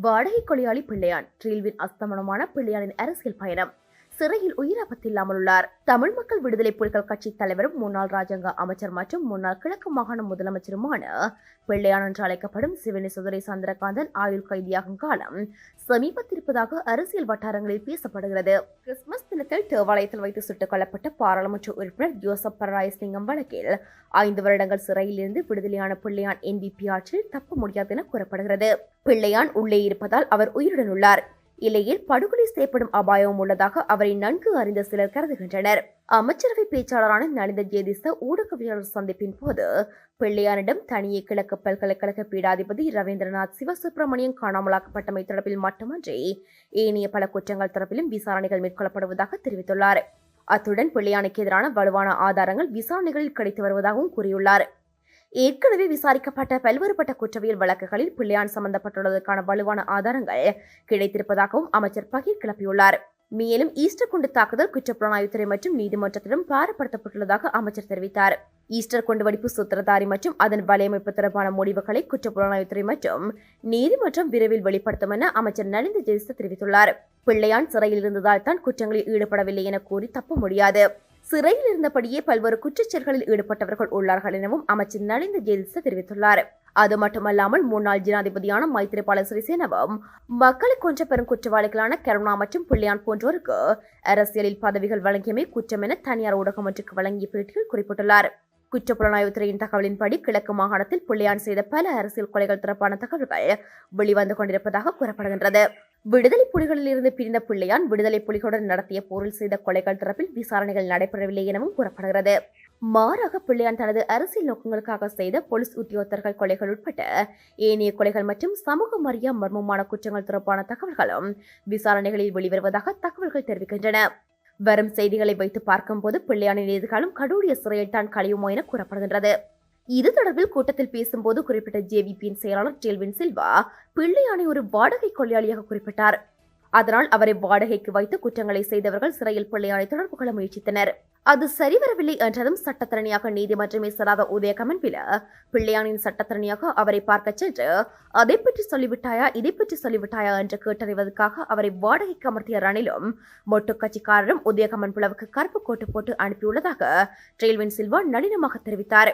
வாடகை கொலையாளி பிள்ளையான். ட்ரீல்வின் அஸ்தமனமான பிள்ளையானின் அரசியல் பயணம். சிறையில் உயிராபத்தில்லாமல் உள்ளார். தமிழ் மக்கள் விடுதலை புலிகள் கட்சி தலைவரும் முன்னாள் ராஜாங்க அமைச்சர் மற்றும் முன்னாள் கிழக்கு மாகாண முதலமைச்சருமான பிள்ளையான் என்று அழைக்கப்படும் சிவனி சுதரை சந்திரகாந்தன் ஆயுள் கைதியாகும் காலம் சமீபத்திருப்பதாக அரசியல் வட்டாரங்களில் பேசப்படுகிறது. கிறிஸ்துமஸ் தினத்தில் தேவாலயத்தில் வைத்து சுட்டுக் கொல்லப்பட்ட பாராளுமன்ற உறுப்பினர் ஜோசப் பரராயசிங்கம் வழக்கில் ஐந்து வருடங்கள் சிறையில் இருந்து விடுதலையான பிள்ளையான் என்பிபி ஆற்றில் தப்ப முடியாது என கூறப்படுகிறது. பிள்ளையான் உள்ளே இருப்பதால் அவர் உயிருடன் உள்ளார். இல்லையில் படுகொலை செய்யப்படும் அபாயமும் உள்ளதாக அவரை நன்கு அறிந்த சிலர் கருதுகின்றனர். அமைச்சரவை பேச்சாளரான நலிந்த ஜேதிச ஊடகவியலாளர் சந்திப்பின் போது பிள்ளையானிடம் தனியே கிழக்கு பல்கலைக்கழக பீடாதிபதி ரவீந்திரநாத் சிவசுப்பிரமணியம் காணாமலாக்கப்பட்டமை தொடர்பில் மட்டுமன்றி ஏனைய பல குற்றங்கள் தொடர்பிலும் விசாரணைகள் மேற்கொள்ளப்படுவதாக தெரிவித்துள்ளார். அத்துடன் பிள்ளையானுக்கு எதிரான வலுவான ஆதாரங்கள் விசாரணைகளில் கிடைத்து வருவதாகவும் கூறியுள்ளார். ஏற்கனவே விசாரிக்கப்பட்ட பல்வேறுபட்ட குற்றவியல் வழக்குகளில் பிள்ளையான் சம்பந்தப்பட்டுள்ளதற்கான வலுவான ஆதாரங்கள் கிடைத்திருப்பதாகவும் அமைச்சர் பகீர் கிளப்பியுள்ளார். மேலும் ஈஸ்டர் குண்டு தாக்குதல் குற்றப்புலனாய்வுத்துறை மற்றும் நீதிமன்றத்திடம் பாரப்படுத்தப்பட்டுள்ளதாக அமைச்சர் தெரிவித்தார். ஈஸ்டர் குண்டு வெடிப்பு சூத்திரதாரி மற்றும் அதன் வலையமைப்பு தொடர்பான முடிவுகளை குற்றப்புலனாய்வுத்துறை மற்றும் நீதிமன்றம் விரைவில் வெளிப்படுத்தும் என அமைச்சர் நலிந்த ஜெயிச தெரிவித்துள்ளார். பிள்ளையான் சிறையில் இருந்ததால் தான் குற்றங்களில் ஈடுபடவில்லை என கூறி தப்ப முடியாது. சிறையில் இருந்தபடியே பல்வேறு குற்றச்செயல்களில் ஈடுபட்டவர்கள் உள்ளார்கள் எனவும் அமைச்சர் நலிந்த ஜெயிச தெரிவித்துள்ளார். அது மட்டுமல்லாமல் முன்னாள் ஜனாதிபதியான மைத்திரிபால சிறிசேனவும் மக்களை கொன்ற பெரும் குற்றவாளிகளான கருணா மற்றும் புள்ளியான் போன்றோருக்கு அரசியலில் பதவிகள் வழங்கியமே குற்றம் என தனியார் ஊடகம் ஒன்றுக்கு வழங்கிய பேட்டியில் குறிப்பிட்டுள்ளார். குற்றப்புலனாய்வுத்துறையின் தகவலின்படி கிழக்கு மாகாணத்தில் புள்ளியான் செய்த பல அரசியல் கொலைகள் தொடர்பான தகவல்கள் வெளிவந்து கொண்டிருப்பதாக கூறப்படுகின்றது. விடுதலை புலிகளில் இருந்து பிரிந்த பிள்ளையான் விடுதலை புலிகளுடன் நடத்திய போரில் செய்த கொலைகள் தொடர்பில் விசாரணைகள் நடைபெறவில்லை எனவும் கூறப்படுகிறது. மாறாக பிள்ளையான் தனது அரசியல் நோக்கங்களுக்காக செய்த போலீஸ் உத்தியோகத்தர்கள் கொலைகள் உட்பட்ட ஏனைய கொலைகள் மற்றும் சமூக மரியா மர்மமான குற்றங்கள் தொடர்பான தகவல்களும் விசாரணைகளில் வெளிவருவதாக தகவல்கள் தெரிவிக்கின்றன. வரும் செய்திகளை வைத்து பார்க்கும்போது பிள்ளையானின் எதிர்காலம் கடூடிய சிறையில் தான் கழியுமோ என கூறப்படுகின்றது. இது தொடர்பில் கூட்டத்தில் பேசும்போது குறிப்பிட்ட ஜேவிபியின் செயலாளர் டெல்வின் சில்வா பிள்ளையானை ஒரு வாடகை கொள்ளையாளியாக குறிப்பிட்டார். அதனால் அவரை வாடகைக்கு வைத்து குற்றங்களை செய்தவர்கள் சிறையில் பிள்ளையானை தொடர்பு கொள்ள முயற்சித்தனர். அது சரிவரவில்லை என்றதும் சட்டத்தரணியாக நீதிமன்றமே செல்லாத உதயகமன் பில பிள்ளையானின் சட்டத்தரணியாக அவரை பார்க்க சென்று அதை பற்றி சொல்லிவிட்டாயா? இதை பற்றி சொல்லிவிட்டாயா? என்று கேட்டறிவதற்காக அவரை வாடகைக்கு அமர்த்திய ரணிலும் மொட்டு கட்சிக்காரரும் உதயகமன் பிளவுக்கு கருப்பு கோட்டு போட்டு அனுப்பியுள்ளதாக ட்ரெயில்வின் சில்வா நளினமாக தெரிவித்தார்.